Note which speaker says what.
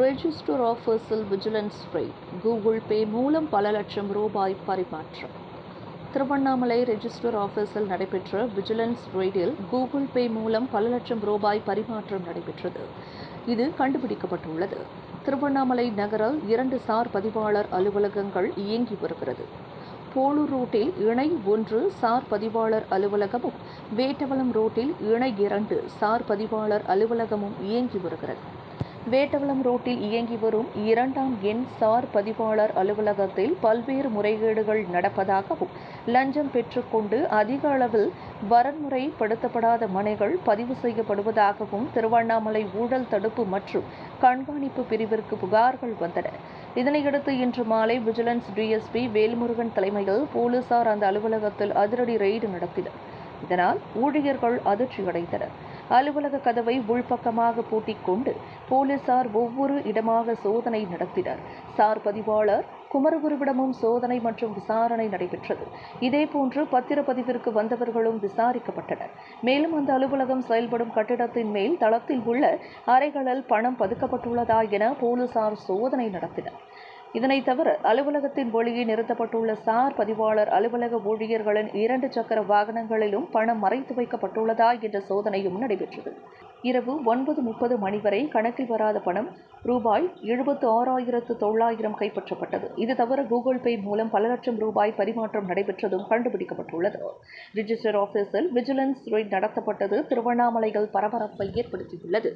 Speaker 1: Register ஆஃபீஸில் vigilance raid Google Pay மூலம் பல லட்சம் ரூபாய் பரிமாற்றம். திருவண்ணாமலை ரெஜிஸ்டர் ஆஃபீஸில் நடைபெற்ற விஜிலன்ஸ் ரெய்டில் கூகுள் பே மூலம் பல லட்சம் ரூபாய் பரிமாற்றம் நடைபெற்றது. இது கண்டுபிடிக்கப்பட்டுள்ளது. திருவண்ணாமலை நகரில் இரண்டு சார் பதிவாளர் அலுவலகங்கள் இயங்கி வருகிறது. போலூர் ரோட்டில் இணை ஒன்று சார் பதிவாளர் அலுவலகமும் வேட்டவளம் ரோட்டில் இணை இரண்டு சார் பதிவாளர் அலுவலகமும் இயங்கி வருகிறது. வேட்டவலம் ரோட்டில் இயங்கி வரும் இரண்டாம் எண் சார் பதிவாளர் அலுவலகத்தில் பல்வேறு முறைகேடுகள் நடப்பதாகவும் லஞ்சம் பெற்றுக்கொண்டு அதிக அளவில் வரன்முறைப்படுத்தப்படாத மனைகள் பதிவு செய்யப்படுவதாகவும் திருவண்ணாமலை ஊழல் தடுப்பு மற்றும் கண்காணிப்பு பிரிவிற்கு புகார்கள் வந்தன. இதனையடுத்து இன்று மாலை விஜிலன்ஸ் டிஎஸ்பி வேல்முருகன் தலைமையில் போலீசார் அந்த அலுவலகத்தில் அதிரடி ரெய்டு நடத்தினர். இதனால் ஊழியர்கள் அதிர்ச்சியடைந்தனர். அலுவலக கதவை உள்பக்கமாக பூட்டிக் கொண்டு போலீசார் ஒவ்வொரு இடமாக சோதனை நடத்தினர். சார் பதிவாளர் குமரகுருவிடமும் சோதனை மற்றும் விசாரணை நடைபெற்றது. இதேபோன்று பத்திரப்பதிவிற்கு வந்தவர்களும் விசாரிக்கப்பட்டனர். மேலும் அந்த அலுவலகம் செயல்படும் கட்டிடத்தின் மேல் தளத்தில் உள்ள அறைகளில் பணம் பதுக்கப்பட்டுள்ளதா என போலீசார் சோதனை நடத்தினர். இதனைத் தவிர அலுவலகத்தின் வெளியே நிறுத்தப்பட்டுள்ள சார் பதிவாளர் அலுவலக ஊழியர்களின் இரண்டு சக்கர வாகனங்களிலும் பணம் மறைத்து வைக்கப்பட்டுள்ளதா என்ற சோதனையும் நடைபெற்றது. இரவு ஒன்பது முப்பது மணி வரை கணக்கில் வராத பணம் ரூபாய் எழுபத்து ஆறாயிரத்து தொள்ளாயிரம் கைப்பற்றப்பட்டது. இது தவிர கூகுள் பே மூலம் பல லட்சம் ரூபாய் பரிமாற்றம் நடைபெற்றதும் கண்டுபிடிக்கப்பட்டுள்ளது. ரிஜிஸ்டர் ஆஃபீஸில் விஜிலன்ஸ் ரெய்ட் நடத்தப்பட்டது. திருவண்ணாமலையில் பரபரப்பை ஏற்படுத்தியுள்ளது.